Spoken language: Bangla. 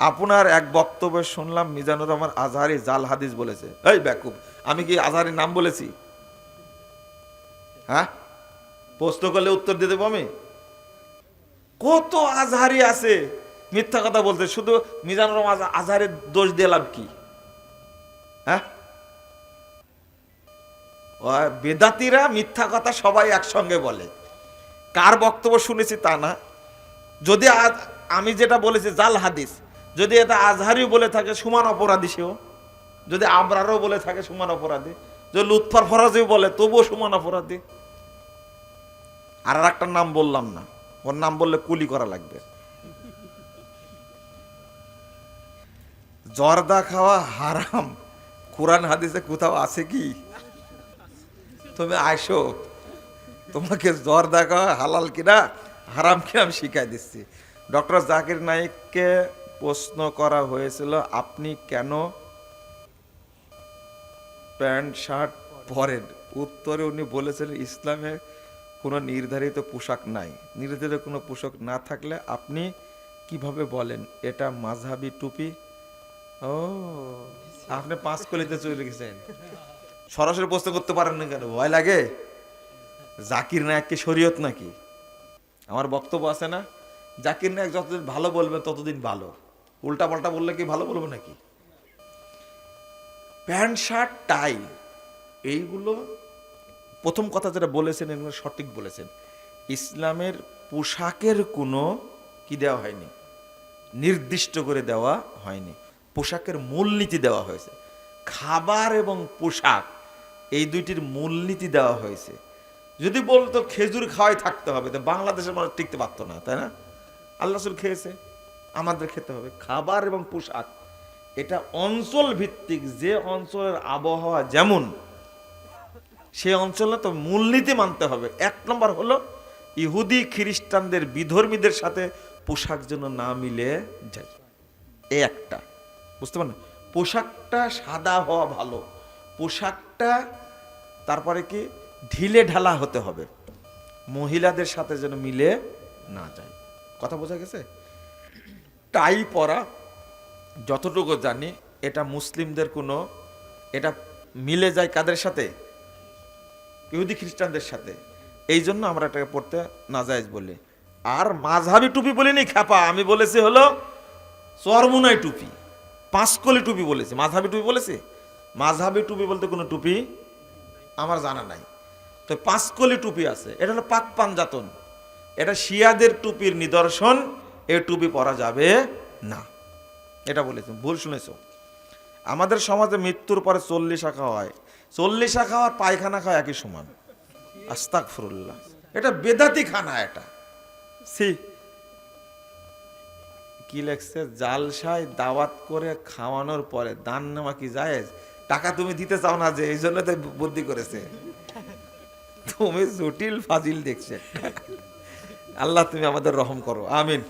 আপনার এক বক্তব্যে শুনলাম, মিজানুর রহমান আজহারি জাল হাদিস বলেছে। এই ব্যাকুব আমি কি আজহারির নাম বলেছি? হ্যাঁ? প্রশ্ন করলে উত্তর দিয়ে দেবো আমি? কত আজহারি আছে মিথ্যা কথা বলতে, শুধু মিজানুর রহমান আজ- আজহারের দোষ দিয়ে লাভ কি? হ্যাঁ? বেদাতিরা মিথ্যা কথা সবাই একসঙ্গে বলে। কার বক্তব্য শুনেছি তা না। যদি আমি যেটা বলেছি, জাল হাদিস যদি এটা আজহারিও বলে থাকে, সমান অপরাধী সেও। যদি আবরারও বলে থাকে, সমান অপরাধী। যদি লুৎফার ফরাজিও বলে, তবুও সমান অপরাধী। আর একটা নাম বললাম না। ওর নাম বললে কুলি করা লাগবে। জর্দা খাওয়া হারাম। কোরআন হাদিসে কোথাও আছে কি? তুমি আইসো। তোমাকে জর্দা খাওয়া হালাল কিনা, হারাম কিনা আমি শিখাই দিচ্ছি। ডক্টর জাকির নাইককে প্রশ্ন করা হয়েছিল, আপনি কেন প্যান্ট, শার্ট পরেন? উত্তরে উনি বলেছিলেন, ইসলামে কোনো নির্ধারিত পোশাক নাই। নির্ধারিত কোনো পোশাক না থাকলে আপনি কীভাবে বলেন? এটা মাঝহাবি টুপি। ও, আপনি পাঁচ কলিতে চলে গেছেন। সরাসরি প্রশ্ন করতে পারেন না কেন? ভয় লাগে? জাকির নায়ক কি শরীয়ত নাকি? আমার বক্তব্য আছে না? জাকির নায়ক যতদিন ভালো বলবে ততদিন ভালো। উল্টা পাল্টা বললে কি ভালো বলব নাকি? প্যান্ট, শার্ট, টাই, এইগুলো প্রথম কথা যেটা বলেছেন, এগুলো সঠিক বলেছেন। ইসলামের পোশাকের কোনো কি দেওয়া হয়নি? নির্দিষ্ট করে দেওয়া হয়নি। পোশাকের মূলনীতি দেওয়া হয়েছে। খাবার এবং পোশাক, এই দুইটির মূলনীতি দেওয়া হয়েছে। যদি বলতো খেজুর খাওয়াই থাকতে হবে, তো বাংলাদেশের মানুষ টিকতে পারতো না, তাই না? আল্লাহ খেয়েছে। আমাদের খেতে হবে। খাবার এবং পোশাক, এটা অঞ্চল ভিত্তিক, যে অঞ্চলের আবহাওয়া যেমন, সে অঞ্চলে তো মূলনীতি মানতে হবে। এক নম্বর হলো, ইহুদি খ্রিস্টানদের বিধর্মীদের সাথে পোশাক যেন না মিলে যায়। এ একটা। বুঝতে পারেন পোশাকটা সাদা হওয়া ভালো। পোশাকটা, তারপরে কি? ঢিলে ঢালা হতে হবে। মহিলাদের সাথে যেন মিলে না যায়। কথা বোঝা গেছে? টাই পরা যতটুকু জানি, এটা মুসলিমদের কোনো, এটা মিলে যায় কাদের সাথে? ইহুদি খ্রিস্টানদের সাথে। এই জন্য আমরা এটাকে পড়তে নাজায়েজ বলি। আর মাঝহাবি টুপি বলিনি, খ্যাপা। আমি বলেছি হলো, চরমুনাই টুপি। পাঁচকলি টুপি বলেছি। মাঝহাবি টুপি বলেছি? মাঝহাবি টুপি বলতে কোনো টুপি আমার জানা নাই। তো পাঁচকলি টুপি আছে। এটা হলো পাক পাঞ্জাতন। এটা শিয়াদের টুপির নিদর্শন। এ টুপি পরা যাবে না। এটা বলেছি, ভুল শুনেছো? আমাদের সমাজে মৃত্যুর পরে চল্লিশ খাওয়া হয়। চল্লিশা খাওয়ার পায়খানা খাওয়া একই সমান। আস্তাক ফুরুল্লাহ এটা বেদাতি খানা এটা। সি কি লেখছে? জালসায় দাওয়াত করে খাওয়ানোর পরে দান নেওয়া কি যায় টাকা তুমি দিতে চাও না যে, এই জন্য তো বুদ্ধি করেছে। তুমি জটিল, ফাজিল দেখছে। আল্লাহ তুমি আমাদের রহম করো। আমিন।